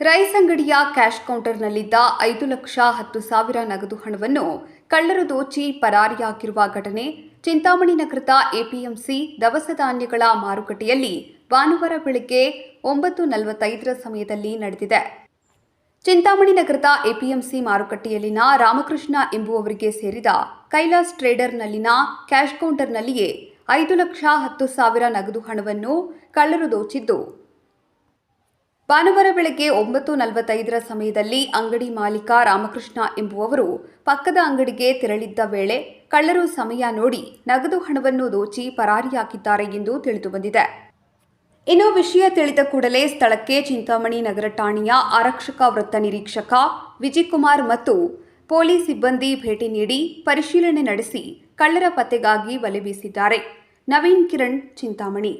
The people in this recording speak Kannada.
ರೈಸ್ ಅಂಗಡಿಯ ಕ್ಯಾಶ್ ಕೌಂಟರ್ನಲ್ಲಿದ್ದ ಐದು ಲಕ್ಷ ಹತ್ತು ಸಾವಿರ ನಗದು ಹಣವನ್ನು ಕಳ್ಳರು ದೋಚಿ ಪರಾರಿಯಾಗಿರುವ ಘಟನೆ ಚಿಂತಾಮಣಿ ನಗರದ ಎಪಿಎಂಸಿ ದವಸ ಧಾನ್ಯಗಳ ಮಾರುಕಟ್ಟೆಯಲ್ಲಿ ಭಾನುವಾರ ಬೆಳಗ್ಗೆ ಒಂಬತ್ತು ನಲವತ್ತೈದರ ಸಮಯದಲ್ಲಿ ನಡೆದಿದೆ. ಚಿಂತಾಮಣಿ ನಗರದ ಎಪಿಎಂಸಿ ಮಾರುಕಟ್ಟೆಯಲ್ಲಿನ ರಾಮಕೃಷ್ಣ ಎಂಬುವವರಿಗೆ ಸೇರಿದ ಕೈಲಾಸ್ ಟ್ರೇಡರ್ನಲ್ಲಿನ ಕ್ಯಾಶ್ ಕೌಂಟರ್ನಲ್ಲಿಯೇ ಐದು ಲಕ್ಷ ಹತ್ತು ಸಾವಿರ ನಗದು ಹಣವನ್ನು ಕಳ್ಳರು ದೋಚಿದ್ದು ಭಾನುವಾರ ಬೆಳಗ್ಗೆ ಒಂಬತ್ತು ನಲವತ್ತೈದರ ಸಮಯದಲ್ಲಿ ಅಂಗಡಿ ಮಾಲೀಕ ರಾಮಕೃಷ್ಣ ಎಂಬುವವರು ಪಕ್ಕದ ಅಂಗಡಿಗೆ ತೆರಳಿದ್ದ ವೇಳೆ ಕಳ್ಳರು ಸಮಯ ನೋಡಿ ನಗದು ಹಣವನ್ನು ದೋಚಿ ಪರಾರಿಯಾಗಿದ್ದಾರೆ ಎಂದು ತಿಳಿದುಬಂದಿದೆ. ಇನ್ನು ವಿಷಯ ತಿಳಿದ ಕೂಡಲೇ ಸ್ಥಳಕ್ಕೆ ಚಿಂತಾಮಣಿ ನಗರ ಠಾಣೆಯ ಆರಕ್ಷಕ ವೃತ್ತ ನಿರೀಕ್ಷಕ ವಿಜಯಕುಮಾರ್ ಮತ್ತು ಪೊಲೀಸ್ ಸಿಬ್ಬಂದಿ ಭೇಟಿ ನೀಡಿ ಪರಿಶೀಲನೆ ನಡೆಸಿ ಕಳ್ಳರ ಪತ್ತೆಗಾಗಿ ಬಲೆ ಬೀಸಿದ್ದಾರೆ. ನವೀನ್ ಕಿರಣ್, ಚಿಂತಾಮಣಿ.